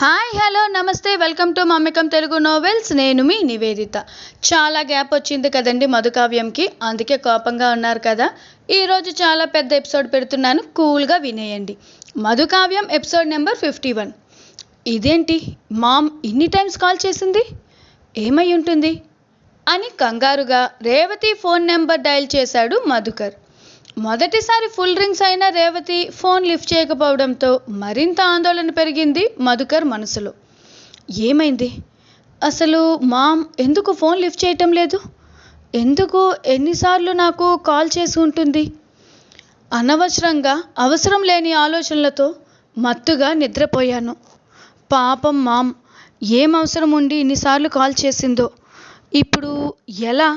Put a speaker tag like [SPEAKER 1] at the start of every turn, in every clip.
[SPEAKER 1] Hi hello నమస్తే welcome to మమ్మకం Telugu novels. నేను మీ నివేదిత. చాలా గ్యాప్ వచ్చింది కదండి మధుకావ్యంకి. అందుకే కోపంగా ఉన్నారు కదా. ఈరోజు చాలా పెద్ద ఎపిసోడ్ పెడుతున్నాను. కూల్గా వినేయండి. Madhukavyam episode number fifty one. ఇదేంటి? మామ్ ఇన్ని టైమ్స్ కాల్ చేసింది? ఏమై ఉంటుంది? అని కంగారుగా రేవతి ఫోన్ నెంబర్ డయల్ చేశాడు మధుకర్. మొదటిసారి ఫుల్ రింగ్స్ అయిన రేవతి ఫోన్ లిఫ్ట్ చేయకపోవడంతో మరింత ఆందోళన పెరిగింది మధుకర్ మనసులో. ఏమైంది? అసలు మామ్ ఎందుకు ఫోన్ లిఫ్ట్ చేయటం లేదు? ఎందుకు ఎన్నిసార్లు నాకు కాల్ చేసి ఉంటుంది? అనవసరంగా అవసరం లేని ఆలోచనలతో మత్తుగా నిద్రపోయాను. పాపం మామ్ ఏం అవసరం ఉండి ఇన్నిసార్లు కాల్ చేసిందో? ఇప్పుడు ఎలా?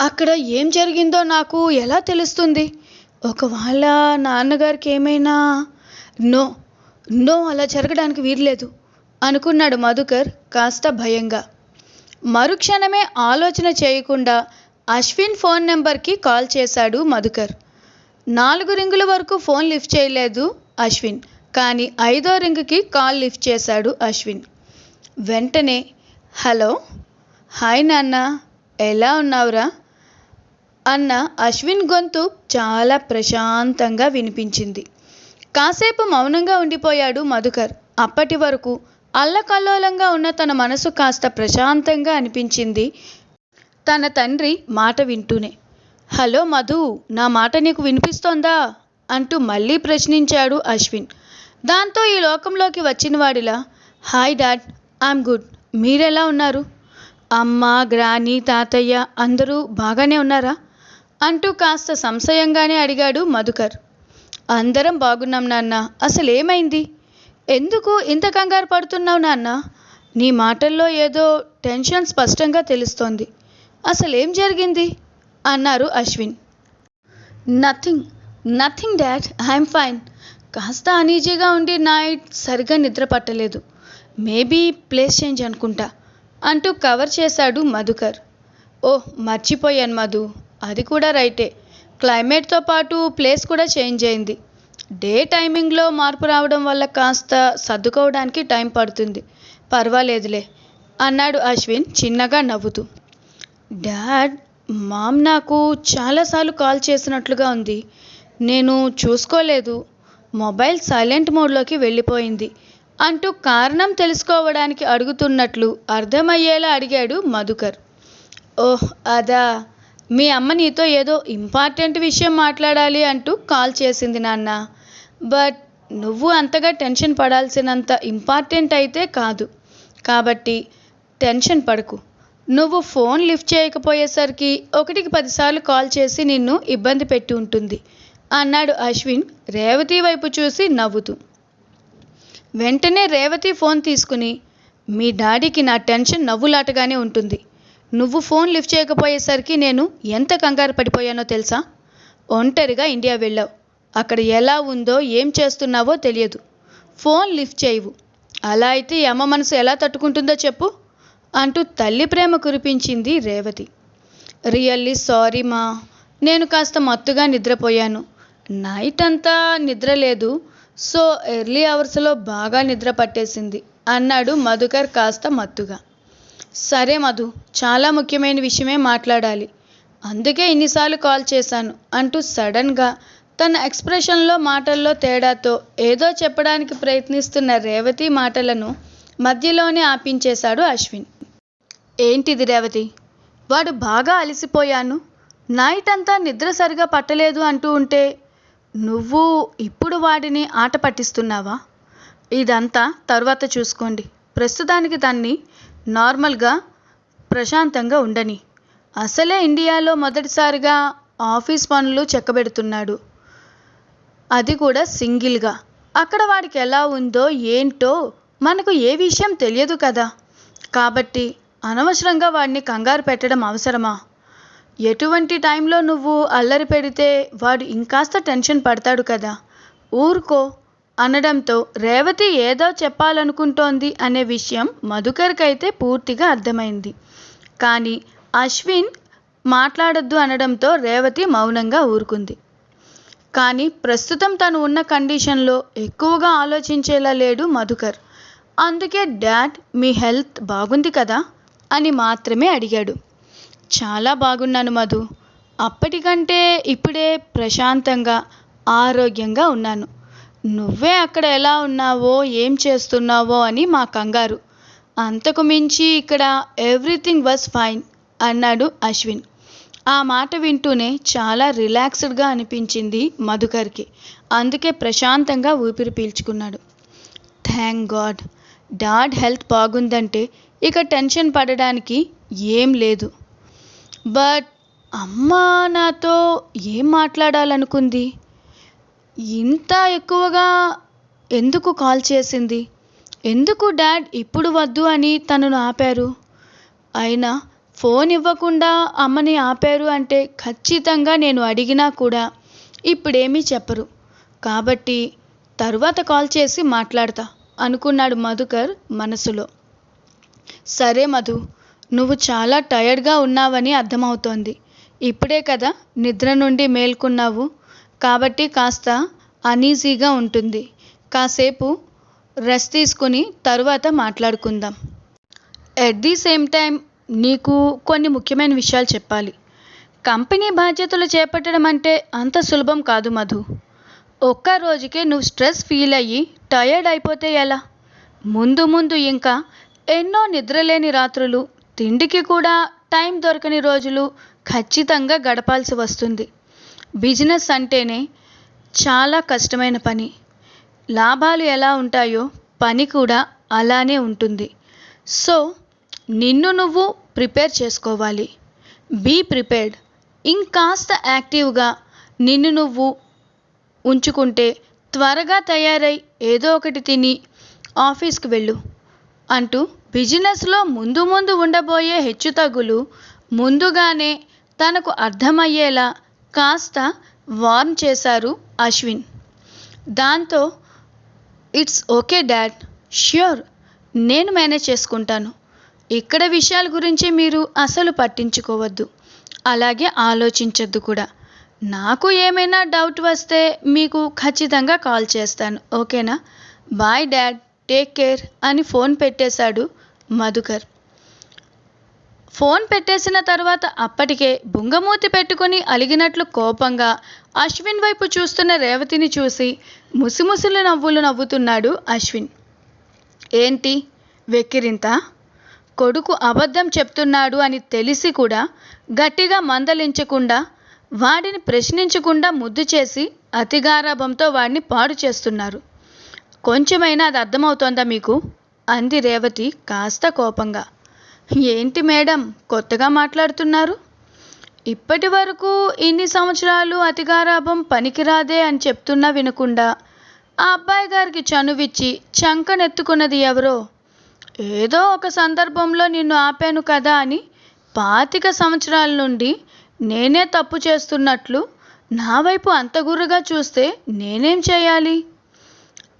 [SPEAKER 1] అక్కడ ఏం జరిగిందో నాకు ఎలా తెలుస్తుంది? ఒకవేళ నాన్నగారికి ఏమైనా నో నో అలా జరగడానికి వీర్లేదు అనుకున్నాడు మధుకర్ కాస్త భయంగా. మరుక్షణమే ఆలోచన చేయకుండా అశ్విన్ ఫోన్ నెంబర్కి కాల్ చేశాడు మధుకర్. నాలుగు రింగుల వరకు ఫోన్ లిఫ్ట్ చేయలేదు అశ్విన్ కానీ ఐదో రింగుకి కాల్ లిఫ్ట్ చేశాడు అశ్విన్. వెంటనే హలో హాయ్ నాన్న ఎలా ఉన్నావురా? అన్న అశ్విన్ గొంతు చాలా ప్రశాంతంగా వినిపించింది. కాసేపు మౌనంగా ఉండిపోయాడు మధుకర్. అప్పటి వరకు అల్లకల్లోలంగా ఉన్న తన మనసు కాస్త ప్రశాంతంగా అనిపించింది తన తండ్రి మాట వింటూనే. హలో మధు నా మాట నీకు వినిపిస్తోందా? అంటూ మళ్ళీ ప్రశ్నించాడు అశ్విన్. దాంతో ఈ లోకంలోకి వచ్చిన వాడిలా హాయ్ డాడ్ ఐఎమ్ గుడ్. మీరెలా ఉన్నారు? అమ్మ గ్రాని తాతయ్య అందరూ బాగానే ఉన్నారా? అంటూ కాస్త సంశయంగానే అడిగాడు మధుకర్. అందరం బాగున్నాం నాన్న అసలేమైంది? ఎందుకు ఇంత కంగారు పడుతున్నావు నాన్న? నీ మాటల్లో ఏదో టెన్షన్ స్పష్టంగా తెలుస్తోంది. అసలేం జరిగింది? అన్నారు Ashwin. Nothing nothing dad I'm fine. కాస్త అనీజీగా ఉండి నైట్ సరిగా నిద్ర పట్టలేదు. మేబీ ప్లేస్ చేంజ్ అనుకుంటా అంటూ కవర్ చేశాడు మధుకర్. ఓ మర్చిపోయాను మధు. అది కూడా రైటే. క్లైమేట్తో పాటు ప్లేస్ కూడా చేంజ్ అయింది. డే టైమింగ్లో మార్పు రావడం వల్ల కాస్త సర్దుకోవడానికి టైం పడుతుంది. పర్వాలేదులే అన్నాడు అశ్విన్ చిన్నగా నవ్వుతూ. డాడ్ మామ్ నాకు చాలాసార్లు కాల్ చేసినట్లుగా ఉంది. నేను చూసుకోలేదు. మొబైల్ సైలెంట్ మోడ్లోకి వెళ్ళిపోయింది అంటూ కారణం తెలుసుకోవడానికి అడుగుతున్నట్లు అర్థమయ్యేలా అడిగాడు మధుకర్. ఓహ్ అదా. మీ అమ్మ నీతో ఏదో ఇంపార్టెంట్ విషయం మాట్లాడాలి అంటూ కాల్ చేసింది నాన్న. బట్ నువ్వు అంతగా టెన్షన్ పడాల్సినంత ఇంపార్టెంట్ అయితే కాదు. కాబట్టి టెన్షన్ పడకు. నువ్వు ఫోన్ లిఫ్ట్ చేయకపోయేసరికి ఒకటికి పదిసార్లు కాల్ చేసి నిన్ను ఇబ్బంది పెట్టి ఉంటుంది. అన్నాడు అశ్విన్ రేవతి వైపు చూసి నవ్వుతూ. వెంటనే రేవతి ఫోన్ తీసుకుని మీ డాడీకి నా టెన్షన్ నవ్వులాటగానే ఉంటుంది. నువ్వు ఫోన్ లిఫ్ట్ చేయకపోయేసరికి నేను ఎంత కంగారు పడిపోయానో తెలుసా? ఒంటరిగా ఇండియా వెళ్ళావు. అక్కడ ఎలా ఉందో ఏం చేస్తున్నావో తెలియదు. ఫోన్ లిఫ్ట్ చేయవు. అలా అయితే ఈ అమ్మ మనసు ఎలా తట్టుకుంటుందో చెప్పు అంటూ తల్లి ప్రేమ కురిపించింది రేవతి. రియల్లీ సారీ మా. నేను కాస్త మత్తుగా నిద్రపోయాను. నైట్ అంతా నిద్ర లేదు. సో ఎర్లీ అవర్స్లో బాగా నిద్ర పట్టేసింది అన్నాడు మధుకర్ కాస్త మత్తుగా. సరే మధు చాలా ముఖ్యమైన విషయమే మాట్లాడాలి. అందుకే ఇన్నిసార్లు కాల్ చేశాను అంటూ సడన్గా తన ఎక్స్ప్రెషన్లో మాటల్లో తేడాతో ఏదో చెప్పడానికి ప్రయత్నిస్తున్న రేవతి మాటలను మధ్యలోనే ఆపించేశాడు అశ్విన్. ఏంటిది రేవతి? వాడు బాగా అలసిపోయాను. నైట్ అంతా నిద్ర సరిగా పట్టలేదు అంటూ ఉంటే నువ్వు ఇప్పుడు వాడిని ఆట పట్టిస్తున్నావా? ఇదంతా తర్వాత చూసుకోండి. ప్రస్తుతానికి దాన్ని నార్మల్గా ప్రశాంతంగా ఉండని. అసలే ఇండియాలో మొదటిసారిగా ఆఫీస్ పనులు చెక్కబెడుతున్నాడు. అది కూడా సింగిల్గా. అక్కడ వాడికి ఎలా ఉందో ఏంటో మనకు ఏ విషయం తెలియదు కదా. కాబట్టి అనవసరంగా వాడిని కంగారు పెట్టడం అవసరమా? ఎటువంటి టైంలో నువ్వు అల్లరి పెడితే వాడు ఇంకాస్త టెన్షన్ పడతాడు కదా. ఊరుకో. అనడంతో రేవతి ఏదో చెప్పాలనుకుంటోంది అనే విషయం మధుకర్కైతే పూర్తిగా అర్థమైంది. కానీ అశ్విన్ మాట్లాడొద్దు అనడంతో రేవతి మౌనంగా ఊరుకుంది. కానీ ప్రస్తుతం తను ఉన్న కండిషన్లో ఎక్కువగా ఆలోచించేలా లేడు మధుకర్. అందుకే డాడ్ మీ హెల్త్ బాగుంది కదా? అని మాత్రమే అడిగాడు. చాలా బాగున్నాను మధు. అప్పటికంటే ఇప్పుడే ప్రశాంతంగా ఆరోగ్యంగా ఉన్నాను. నువ్వే అక్కడ ఎలా ఉన్నావో ఏం చేస్తున్నావో అని మా కంగారు. అంతకు మించి ఇక్కడ ఎవ్రీథింగ్ వాజ్ ఫైన్ అన్నాడు అశ్విన్. ఆ మాట వింటూనే చాలా రిలాక్స్డ్గా అనిపించింది మధుకర్కి. అందుకే ప్రశాంతంగా ఊపిరి పీల్చుకున్నాడు. థ్యాంక్ గాడ్ డాడ్ హెల్త్ బాగుందంటే ఇక టెన్షన్ పడడానికి ఏం లేదు. బట్ అమ్మ నాతో ఏం మాట్లాడాలనుకుంది? ఇంత ఎక్కువగా ఎందుకు కాల్ చేసింది? ఎందుకు డాడ్ ఇప్పుడు వద్దు అని తనను ఆపారు? అయినా ఫోన్ ఇవ్వకుండా అమ్మని ఆపారు అంటే ఖచ్చితంగా నేను అడిగినా కూడా ఇప్పుడేమీ చెప్పరు. కాబట్టి తరువాత కాల్ చేసి మాట్లాడతా అనుకున్నాడు మధుకర్ మనసులో. సరే మధు నువ్వు చాలా టయర్డ్గా ఉన్నావని అర్థమవుతోంది. ఇప్పుడే కదా నిద్ర నుండి మేల్కొన్నావు. కాబట్టి కాస్త అనీజీగా ఉంటుంది. కాసేపు రెస్ట్ తీసుకుని తరువాత మాట్లాడుకుందాం. ఎట్ ది సేమ్ టైం నీకు కొన్ని ముఖ్యమైన విషయాలు చెప్పాలి. కంపెనీ బాధ్యతలు చేపట్టడం అంటే అంత సులభం కాదు మధు. ఒక్క రోజుకే నువ్వు స్ట్రెస్ ఫీల్ అయ్యి టయర్డ్ అయిపోతే ఎలా? ముందు ముందు ఇంకా ఎన్నో నిద్రలేని రాత్రులు తిండికి కూడా టైం దొరకని రోజులు ఖచ్చితంగా గడపాల్సి వస్తుంది. బిజినెస్ అంటేనే చాలా కష్టమైన పని. లాభాలు ఎలా ఉంటాయో పని కూడా అలానే ఉంటుంది. సో నిన్ను నువ్వు ప్రిపేర్ చేసుకోవాలి. Be prepared. ఇంకాస్త యాక్టివ్గా నిన్ను నువ్వు ఉంచుకుంటే త్వరగా తయారై ఏదో ఒకటి తిని ఆఫీస్కి వెళ్ళు అంటూ బిజినెస్లో ముందు ముందు ఉండబోయే హెచ్చుతగ్గులు ముందుగానే తనకు అర్థమయ్యేలా కాస్త వార్న్ చేశారు అశ్విన్. దాంతో ఇట్స్ ఓకే డాడ్. ష్యూర్. నేను మేనేజ్ చేసుకుంటాను. ఇక్కడ విషయాల గురించి మీరు అసలు పట్టించుకోవద్దు. అలాగే ఆలోచించద్దు కూడా. నాకు ఏమైనా డౌట్ వస్తే మీకు ఖచ్చితంగా కాల్ చేస్తాను. ఓకేనా? Bye dad. టేక్ కేర్ అని ఫోన్ పెట్టేశాడు మధుకర్. ఫోన్ పెట్టేసిన తర్వాత అప్పటికే బుంగమూతి పెట్టుకుని అలిగినట్లు కోపంగా అశ్విన్ వైపు చూస్తున్న రేవతిని చూసి ముసిముసులు నవ్వులు నవ్వుతున్నాడు అశ్విన్. ఏంటి? వెక్కిరింత? కొడుకు అబద్ధం చెప్తున్నాడు అని తెలిసి కూడా గట్టిగా మందలించకుండా వాడిని ప్రశ్నించకుండా ముద్దు చేసి అతిగారాభంతో వాడిని పాడు చేస్తున్నారు. కొంచెమైనా అది అర్థమవుతోందా మీకు? అంది రేవతి కాస్త కోపంగా. ఏంటి మేడం? కొత్తగా మాట్లాడుతున్నారు. ఇప్పటి వరకు ఇన్ని సంవత్సరాలు అతిగారాభం పనికిరాదే అని చెప్తున్నా వినకుండా ఆ అబ్బాయి గారికి చనువిచ్చి చంకనెత్తుకున్నది ఎవరో? ఏదో ఒక సందర్భంలో నిన్ను ఆపాను కదా అని పాతిక సంవత్సరాల నుండి నేనే తప్పు చేస్తున్నట్లు నా వైపు అంతగుర్రగా చూస్తే నేనేం చేయాలి?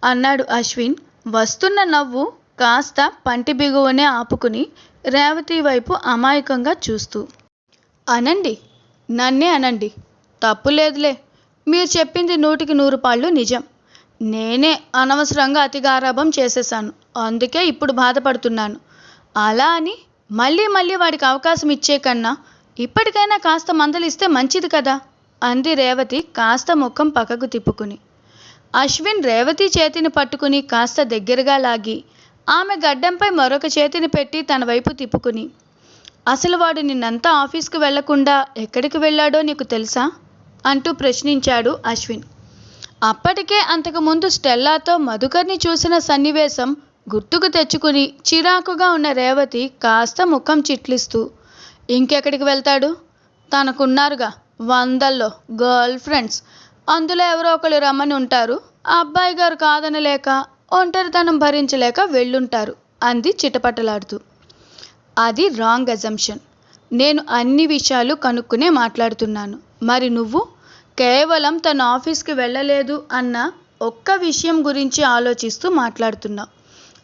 [SPEAKER 1] అన్నాడు అశ్విన్ వస్తున్న నవ్వు కాస్త పంటి బిగువనే ఆపుకుని రేవతి వైపు అమాయకంగా చూస్తూ అనండి నన్నే అనండి తప్పు లేదులే. మీరు చెప్పింది నూటికి నూరు పాళ్ళు నిజం. నేనే అనవసరంగా అతిగారాభం చేసేసాను అందుకే ఇప్పుడు బాధపడుతున్నాను. అలా అని మళ్ళీ మళ్ళీ వాడికి అవకాశం ఇచ్చే కన్నా ఇప్పటికైనా కాస్త మందలిస్తే మంచిది కదా? అంది రేవతి కాస్త ముఖం పక్కకు తిప్పుకుని. అశ్విన్ రేవతి చేతిని పట్టుకుని కాస్త దగ్గరగా లాగి ఆమె గడ్డంపై మరొక చేతిని పెట్టి తన వైపు తిప్పుకుని అసలు వాడు నిన్నంతా ఆఫీస్కి వెళ్ళకుండా ఎక్కడికి వెళ్ళాడో నీకు తెలుసా? అంటూ ప్రశ్నించాడు అశ్విన్. అప్పటికే అంతకుముందు స్టెల్లాతో మధుకర్ని చూసిన సన్నివేశం గుర్తుకు తెచ్చుకుని చిరాకుగా ఉన్న రేవతి కాస్త ముఖం చిట్లిస్తూ ఇంకెక్కడికి వెళ్తాడు? తనకున్నారుగా వందల్లో గర్ల్ ఫ్రెండ్స్. అందులో ఎవరో ఒకరు రమ్మని ఉంటారు. ఆ అబ్బాయి గారు కాదనలేక ఒంటరితనం భరించలేక వెళ్ళుంటారు అంది చిటపటలాడుతూ. అది రాంగ్ అజంప్షన్. నేను అన్ని విషయాలు కనుక్కునే మాట్లాడుతున్నాను. మరి నువ్వు? కేవలం తన ఆఫీస్కి వెళ్ళలేదు అన్న ఒక్క విషయం గురించి ఆలోచిస్తూ మాట్లాడుతున్నావు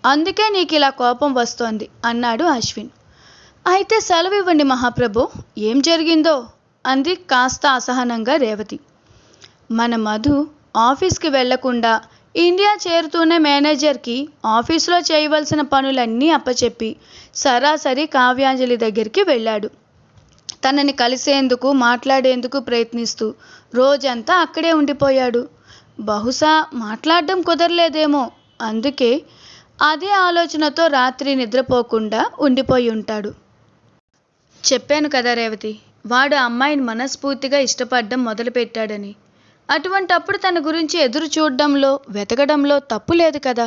[SPEAKER 1] అందుకే నీకు ఇలా కోపం వస్తోంది అన్నాడు అశ్విన్. అయితే సెలవు ఇవ్వండి మహాప్రభు ఏం జరిగిందో? అంది కాస్త అసహనంగా రేవతి. మన మధు ఆఫీస్కి వెళ్ళకుండా ఇండియా చేరుతూనే మేనేజర్కి ఆఫీసులో చేయవలసిన పనులన్నీ అప్పచెప్పి సరాసరి కావ్యాంజలి దగ్గరికి వెళ్ళాడు. తనని కలిసేందుకు మాట్లాడేందుకు ప్రయత్నిస్తూ రోజంతా అక్కడే ఉండిపోయాడు. బహుశా మాట్లాడడం కుదరలేదేమో అందుకే అదే ఆలోచనతో రాత్రి నిద్రపోకుండా ఉండిపోయి ఉంటాడు. చెప్పాను కదా రేవతి వాడు ఆ అమ్మాయిని మనస్ఫూర్తిగా ఇష్టపడడం మొదలుపెట్టాడని. అటువంటప్పుడు తన గురించి ఎదురు చూడడంలో వెతకడంలో తప్పు లేదు కదా.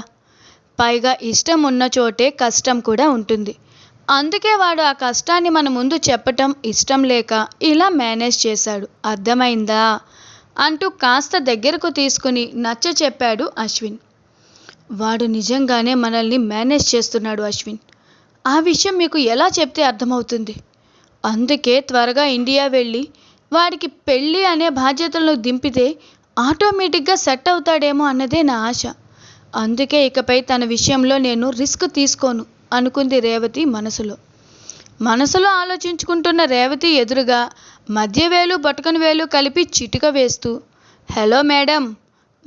[SPEAKER 1] పైగా ఇష్టం ఉన్న చోటే కష్టం కూడా ఉంటుంది. అందుకే వాడు ఆ కష్టాన్ని మన ముందు చెప్పటం ఇష్టం లేక ఇలా మేనేజ్ చేశాడు. అర్థమైందా? అంటూ కాస్త దగ్గరకు తీసుకుని నచ్చ చెప్పాడు అశ్విన్. వాడు నిజంగానే మనల్ని మేనేజ్ చేస్తున్నాడు అశ్విన్. ఆ విషయం మీకు ఎలా చెప్తే అర్థమవుతుంది? అందుకే త్వరగా ఇండియా వెళ్ళి వాడికి పెళ్ళి అనే బాధ్యతలను దింపితే ఆటోమేటిక్గా సెట్ అవుతాడేమో అన్నదే నా ఆశ. అందుకే ఇకపై తన విషయంలో నేను రిస్క్ తీసుకోను అనుకుంది రేవతి మనసులో. మనసులో ఆలోచించుకుంటున్న రేవతి ఎదురుగా మధ్య వేలు వేలు కలిపి చిటిక వేస్తూ హలో మేడం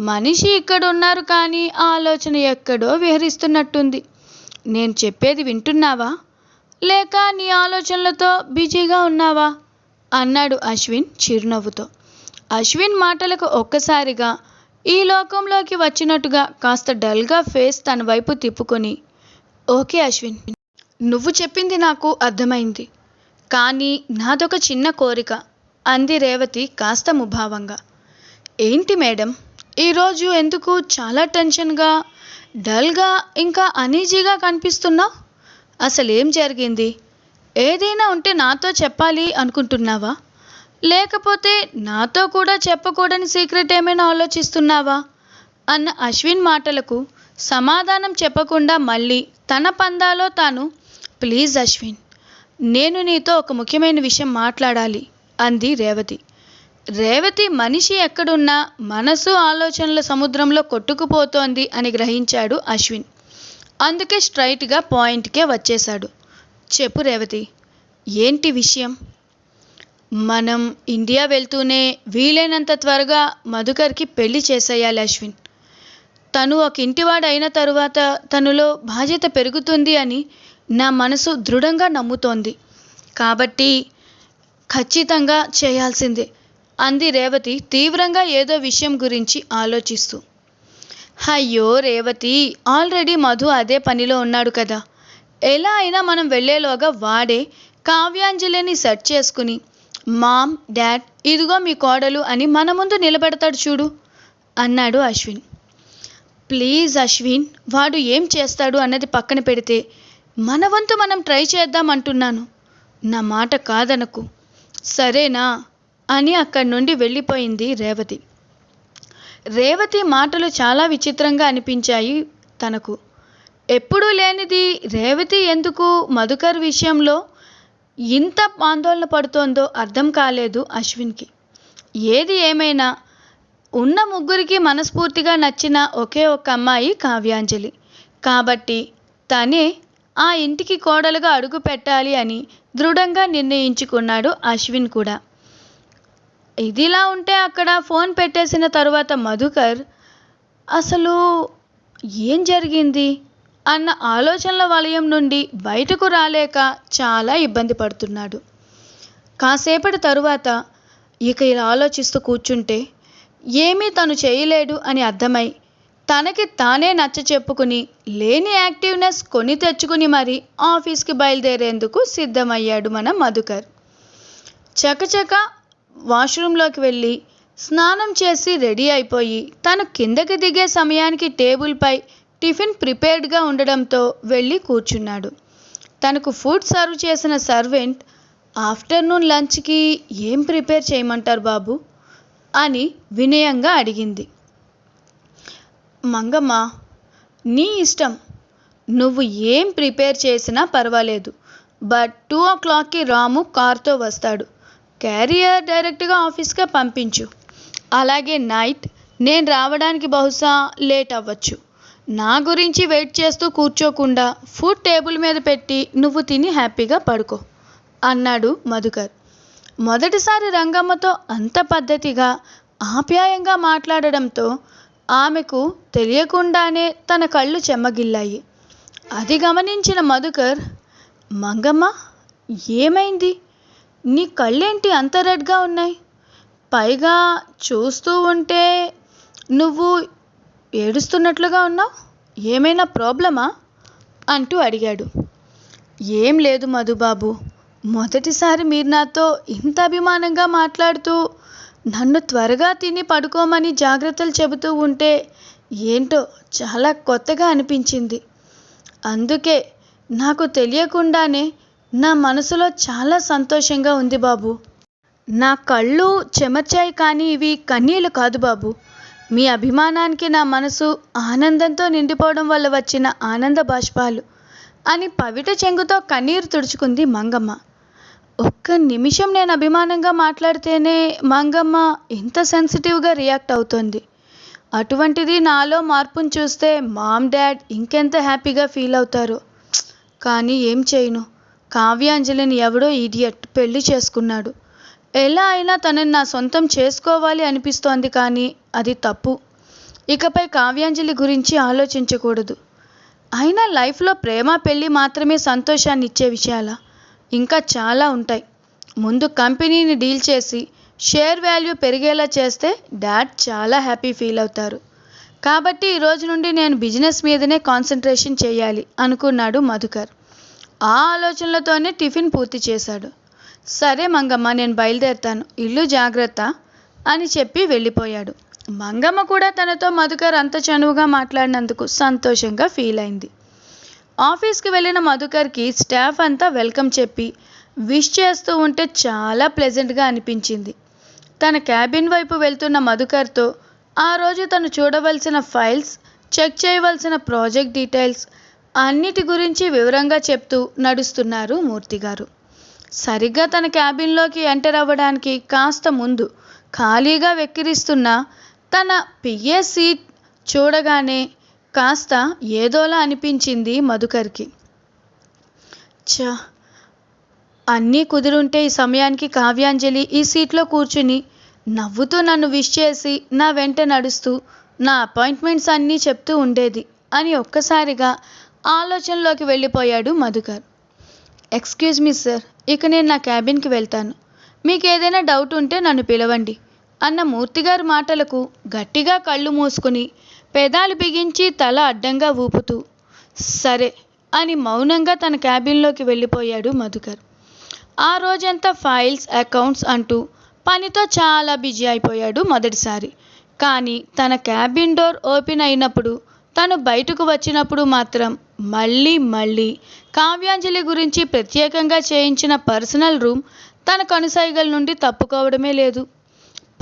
[SPEAKER 1] మనిషి ఇక్కడ ఉన్నారు కానీ ఆలోచన ఎక్కడో విహరిస్తున్నట్టుంది. నేను చెప్పేది వింటున్నావా? లేక నీ ఆలోచనలతో బిజీగా ఉన్నావా? అన్నాడు అశ్విన్ చిరునవ్వుతో. అశ్విన్ మాటలకు ఒక్కసారిగా ఈ లోకంలోకి వచ్చినట్టుగా కాస్త డల్గా ఫేస్ తన వైపు తిప్పుకొని ఓకే అశ్విన్ నువ్వు చెప్పింది నాకు అర్థమైంది. కానీ నాదొక చిన్న కోరిక అంది రేవతి కాస్త ముభావంగా. ఏంటి మేడం ఈరోజు ఎందుకు చాలా టెన్షన్గా డల్గా ఇంకా అనీజీగా కనిపిస్తున్నావు? అసలేం జరిగింది? ఏదైనా ఉంటే నాతో చెప్పాలి అనుకుంటున్నావా? లేకపోతే నాతో కూడా చెప్పకూడని సీక్రెట్ ఏమైనా ఆలోచిస్తున్నావా? అన్న అశ్విన్ మాటలకు సమాధానం చెప్పకుండా మళ్ళీ తన పందాలో తాను ప్లీజ్ అశ్విన్ నేను నీతో ఒక ముఖ్యమైన విషయం మాట్లాడాలి అంది రేవతి. రేవతి మనిషి ఎక్కడున్నా మనసు ఆలోచనల సముద్రంలో కొట్టుకుపోతోంది అని గ్రహించాడు అశ్విన్. అందుకే స్ట్రైట్గా పాయింట్కే వచ్చేశాడు. చెప్పు రేవతి ఏంటి విషయం? మనం ఇండియా వెళ్తూనే వీలైనంత త్వరగా మధుకర్కి పెళ్ళి చేసేయాలి అశ్విన్ తను ఒక ఇంటివాడు అయిన తరువాత తనలో బాధ్యత పెరుగుతుంది అని నా మనసు దృఢంగా నమ్ముతోంది. కాబట్టి ఖచ్చితంగా చేయాల్సిందే అంది రేవతి తీవ్రంగా ఏదో విషయం గురించి ఆలోచిస్తూ. అయ్యో రేవతి ఆల్రెడీ మధు అదే పనిలో ఉన్నాడు కదా. ఎలా అయినా మనం వెళ్ళేలోగా వాడే కావ్యాంజలిని సెట్ చేసుకుని మామ్ డాడ్ ఇదిగో మీ కోడలు అని మన ముందు నిలబెడతాడు చూడు అన్నాడు అశ్విన్. ప్లీజ్ అశ్విన్ వాడు ఏం చేస్తాడు అన్నది పక్కన పెడితే మన వంతు మనం ట్రై చేద్దాం అంటున్నాను. నా మాట కాదనకు. సరేనా అని అక్కడి నుండి వెళ్ళిపోయింది రేవతి. రేవతి మాటలు చాలా విచిత్రంగా అనిపించాయి తనకు. ఎప్పుడూ లేనిది రేవతి ఎందుకు మధుకర్ విషయంలో ఇంత ఆందోళన పడుతోందో అర్థం కాలేదు అశ్విన్కి. ఏది ఏమైనా ఉన్న ముగ్గురికి మనస్ఫూర్తిగా నచ్చిన ఒకే ఒక అమ్మాయి కావ్యాంజలి. కాబట్టి తనే ఆ ఇంటికి కోడలుగా అడుగు పెట్టాలి అని దృఢంగా నిర్ణయించుకున్నాడు అశ్విన్ కూడా. ఇదిలా ఉంటే అక్కడ ఫోన్ పెట్టేసిన తరువాత మధుకర్ అసలు ఏం జరిగింది? అన్న ఆలోచనల వలయం నుండి బయటకు రాలేక చాలా ఇబ్బంది పడుతున్నాడు. కాసేపటి తరువాత ఇక ఇలా ఆలోచిస్తూ కూర్చుంటే ఏమీ తను చేయలేడు అని అర్థమై తనకి తానే నచ్చ చెప్పుకుని లేని యాక్టివ్నెస్ కొని తెచ్చుకుని మరి ఆఫీస్కి బయలుదేరేందుకు సిద్ధమయ్యాడు మన మధుకర్. చకచక వాష్రూమ్లోకి వెళ్ళి స్నానం చేసి రెడీ అయిపోయి తను కిందకి దిగే సమయానికి టేబుల్పై టిఫిన్ ప్రిపేర్డ్గా ఉండడంతో వెళ్ళి కూర్చున్నాడు. తనకు ఫుడ్ సర్వ్ చేసిన సర్వెంట్ ఆఫ్టర్నూన్ లంచ్కి ఏం ప్రిపేర్ చేయమంటారు బాబు? అని వినయంగా అడిగింది. మంగమ్మ నీ ఇష్టం. నువ్వు ఏం ప్రిపేర్ చేసినా పర్వాలేదు. బట్ టూ ఓ క్లాక్కి రాము కార్తో వస్తాడు. క్యారియర్ డైరెక్ట్గా ఆఫీస్గా పంపించు. అలాగే నైట్ నేను రావడానికి బహుశా లేట్ అవ్వచ్చు. నా గురించి వెయిట్ చేస్తూ కూర్చోకుండా ఫుడ్ టేబుల్ మీద పెట్టి నువ్వు తిని హ్యాపీగా పడుకో అన్నాడు మధుకర్. మొదటిసారి రంగమ్మతో అంత పద్ధతిగా ఆప్యాయంగా మాట్లాడడంతో ఆమెకు తెలియకుండానే తన కళ్ళు చెమ్మగిల్లాయి అది గమనించిన మధుకర్ మంగమ్మ ఏమైంది? నీ కళ్ళేంటి అంత రెడ్గా ఉన్నాయి? పైగా చూస్తూ ఉంటే నువ్వు ఏడుస్తున్నట్లుగా ఉన్నావు? ఏమైనా ప్రాబ్లమా? అంటూ అడిగాడు. ఏం లేదు మధుబాబు. మొదటిసారి మీరు నాతో ఇంత అభిమానంగా మాట్లాడుతూ నన్ను త్వరగా తిని పడుకోమని జాగ్రత్తలు చెబుతూ ఉంటే ఏంటో చాలా కొత్తగా అనిపించింది. అందుకే నాకు తెలియకుండానే నా మనసులో చాలా సంతోషంగా ఉంది బాబు. నా కళ్ళు చెమర్చాయి కానీ ఇవి కన్నీళ్ళు కాదు బాబు. మీ అభిమానానికి నా మనసు ఆనందంతో నిండిపోవడం వల్ల వచ్చిన ఆనంద బాష్పాలు అని పవిట చెంగుతో కన్నీరు తుడుచుకుంది మంగమ్మ. ఒక్క నిమిషం నేను అభిమానంగా మాట్లాడితేనే మంగమ్మ ఇంత సెన్సిటివ్గా రియాక్ట్ అవుతుంది. అటువంటిది నాలో మార్పును చూస్తే మామ్ డాడ్ ఇంకెంత హ్యాపీగా ఫీల్ అవుతారు. కానీ ఏం చేయను. కావ్యాంజలిని ఎవడో ఇడియట్ పెళ్ళి చేసుకున్నాడు. ఎలా అయినా తనని నా సొంతం చేసుకోవాలి అనిపిస్తోంది కానీ అది తప్పు. ఇకపై కావ్యాంజలి గురించి ఆలోచించకూడదు. అయినా లైఫ్లో ప్రేమ పెళ్ళి మాత్రమే సంతోషాన్ని ఇచ్చే విషయాల ఇంకా చాలా ఉంటాయి. ముందు కంపెనీని డీల్ చేసి షేర్ వాల్యూ పెరిగేలా చేస్తే డాడ్ చాలా హ్యాపీ ఫీల్ అవుతారు. కాబట్టి ఈ రోజు నుండి నేను బిజినెస్ మీదనే కాన్సన్ట్రేషన్ చేయాలి అనుకున్నాడు మధుకర్. ఆ ఆలోచనలతోనే టిఫిన్ పూర్తి చేశాడు. సరే మంగమ్మ నేను బయలుదేరుతాను. ఇల్లు జాగ్రత్త అని చెప్పి వెళ్ళిపోయాడు. మంగమ్మ కూడా తనతో మధుకర్ అంత చనువుగా మాట్లాడినందుకు సంతోషంగా ఫీల్ అయింది. ఆఫీస్కి వెళ్ళిన మధుకర్కి స్టాఫ్ అంతా వెల్కమ్ చెప్పి విష్ చేస్తూ ఉంటే చాలా ప్లెజెంట్గా అనిపించింది. తన క్యాబిన్ వైపు వెళ్తున్న మధుకర్తో ఆ రోజు తను చూడవలసిన ఫైల్స్ చెక్ చేయవలసిన ప్రాజెక్ట్ డీటెయిల్స్ అన్నిటి గురించి వివరంగా చెప్తూ నడుస్తున్నారు మూర్తి గారు. సరిగ్గా తన క్యాబిన్లోకి ఎంటర్ అవ్వడానికి కాస్త ముందు ఖాళీగా వెక్కిరిస్తున్న తన పిఏ సీట్ చూడగానే కాస్త ఏదోలా అనిపించింది మధుకర్కి. చ అన్నీ కుదురుంటే ఈ సమయానికి కావ్యాంజలి ఈ సీట్లో కూర్చుని నవ్వుతూ నన్ను విష్ చేసి నా వెంట నడుస్తూ నా అపాయింట్మెంట్స్ అన్నీ చెప్తూ ఉండేది అని ఒక్కసారిగా ఆలోచనలోకి వెళ్ళిపోయాడు మధుకర్. ఎక్స్క్యూజ్ మీ సార్ ఇక నేను నా క్యాబిన్కి వెళ్తాను. మీకు ఏదైనా డౌట్ ఉంటే నన్ను పిలవండి. అన్న మూర్తిగారి మాటలకు గట్టిగా కళ్ళు మూసుకుని పెదాలు బిగించి తల అడ్డంగా ఊపుతూ సరే అని మౌనంగా తన క్యాబిన్లోకి వెళ్ళిపోయాడు మధుకర్. ఆ రోజంతా ఫైల్స్ అకౌంట్స్ అంటూ పనితో చాలా బిజీ అయిపోయాడు మొదటిసారి. కానీ తన క్యాబిన్ డోర్ ఓపెన్ అయినప్పుడు తను బయటకు వచ్చినప్పుడు మాత్రం మళ్ళీ మళ్ళీ కావ్యాంజలి గురించి ప్రత్యేకంగా చేయించిన పర్సనల్ రూమ్ తన కనుసైగల నుండి తప్పుకోవడమే లేదు.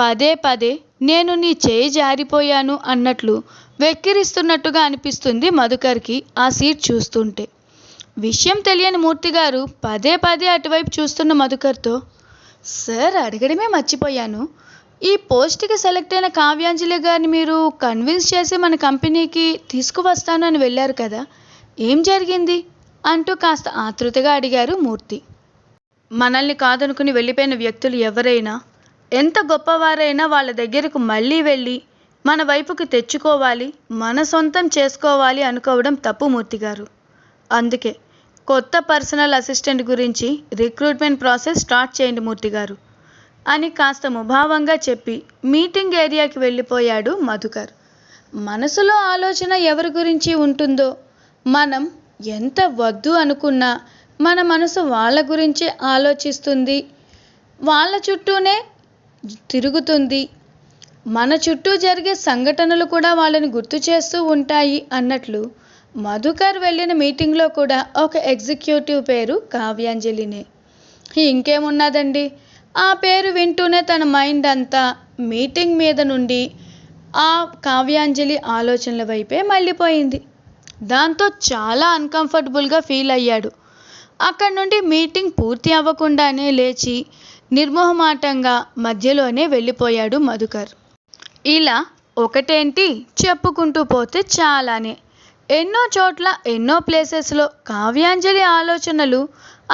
[SPEAKER 1] పదే పదే నేను నీ చేయి జారిపోయాను అన్నట్లు వెక్కిరిస్తున్నట్టుగా అనిపిస్తుంది మధుకర్కి ఆ సీట్ చూస్తుంటే. విషయం తెలియని మూర్తి గారు పదే పదే అటువైపు చూస్తున్న మధుకర్తో సార్ అడగడమే మర్చిపోయాను. ఈ పోస్ట్కి సెలెక్ట్ అయిన కావ్యాంజలి గారిని మీరు కన్విన్స్ చేసి మన కంపెనీకి తీసుకువస్తాను అని వెళ్ళారు కదా. ఏం జరిగింది? అంటూ కాస్త ఆతృతగా అడిగారు మూర్తి. మనల్ని కాదనుకుని వెళ్ళిపోయిన వ్యక్తులు ఎవరైనా ఎంత గొప్పవారైనా వాళ్ళ దగ్గరకు మళ్ళీ వెళ్ళి మన వైపుకి తెచ్చుకోవాలి మన సొంతం చేసుకోవాలి అనుకోవడం తప్పు మూర్తి గారు. అందుకే కొత్త పర్సనల్ అసిస్టెంట్ గురించి రిక్రూట్మెంట్ ప్రాసెస్ స్టార్ట్ చేయండి మూర్తి గారు. అని కాస్త ముభావంగా చెప్పి మీటింగ్ ఏరియాకి వెళ్ళిపోయాడు మధుకర్. మనసులో ఆలోచన ఎవరి గురించి ఉంటుందో మనం ఎంత వద్దు అనుకున్నా మన మనసు వాళ్ళ గురించి ఆలోచిస్తుంది. వాళ్ళ చుట్టూనే తిరుగుతుంది. మన చుట్టూ జరిగే సంఘటనలు కూడా వాళ్ళని గుర్తు చేస్తూ ఉంటాయి అన్నట్లు మధుకర్ వెళ్ళిన మీటింగ్లో కూడా ఒక ఎగ్జిక్యూటివ్ పేరు కావ్యాంజలినే. ఇంకేమున్నదండి? ఆ పేరు వింటూనే తన మైండ్ అంతా మీటింగ్ మీద నుండి ఆ కావ్యాంజలి ఆలోచనల వైపే మళ్ళీపోయింది. దాంతో చాలా అన్కంఫర్టబుల్గా ఫీల్ అయ్యాడు. అక్కడి నుండి మీటింగ్ పూర్తి అవ్వకుండానే లేచి నిర్మోహమాటంగా మధ్యలోనే వెళ్ళిపోయాడు మధుకర్. ఇలా ఒకటేంటి చెప్పుకుంటూ పోతే చాలానే. ఎన్నో చోట్ల ఎన్నో ప్లేసెస్లో కావ్యాంజలి ఆలోచనలు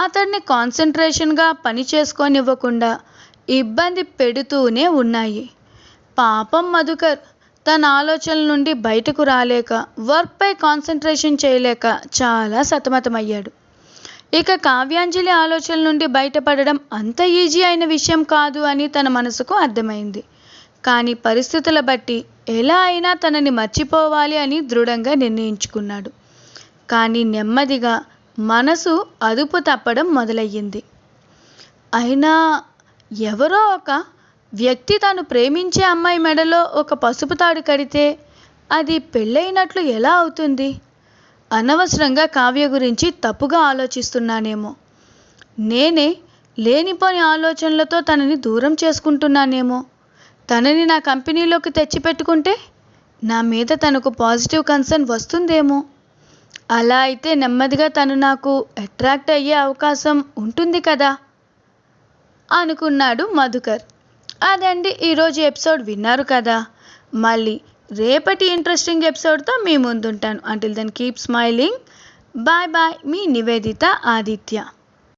[SPEAKER 1] అతన్ని కాన్సన్ట్రేషన్గా పని చేసుకోనివ్వకుండా ఇబ్బంది పెడుతూనే ఉన్నాయి. పాపం మధుకర్ తన ఆలోచనల నుండి బయటకు రాలేక వర్క్పై కాన్సన్ట్రేషన్ చేయలేక చాలా సతమతమయ్యాడు. ఇక కావ్యాంజలి ఆలోచన నుండి బయటపడడం అంత ఈజీ అయిన విషయం కాదు అని తన మనసుకు అర్థమైంది. కానీ పరిస్థితుల బట్టి ఎలా అయినా తనని మర్చిపోవాలి అని దృఢంగా నిర్ణయించుకున్నాడు. కానీ నెమ్మదిగా మనసు అదుపు తప్పడం మొదలయ్యింది. అయినా ఎవరో ఒక వ్యక్తి తాను ప్రేమించే అమ్మాయి మెడలో ఒక పసుపు తాడు కడితే అది పెళ్ళైనట్లు ఎలా అవుతుంది? అనవసరంగా కావ్య గురించి తప్పుగా ఆలోచిస్తున్నానేమో. నేనే లేనిపోని ఆలోచనలతో తనని దూరం చేసుకుంటున్నానేమో. తనని నా కంపెనీలోకి తెచ్చిపెట్టుకుంటే నా మీద తనకు పాజిటివ్ కన్సర్న్ వస్తుందేమో. అలా అయితే నెమ్మదిగా తను నాకు అట్రాక్ట్ అయ్యే అవకాశం ఉంటుంది కదా? అనుకున్నాడు మధుకర్. అదండి ఈరోజు ఎపిసోడ్ విన్నారు కదా. మళ్ళీ రేపటి ఇంట్రెస్టింగ్ ఎపిసోడ్తో మీ ముందుంటాను. Until then keep smiling bye bye మీ నివేదిత ఆదిత్య.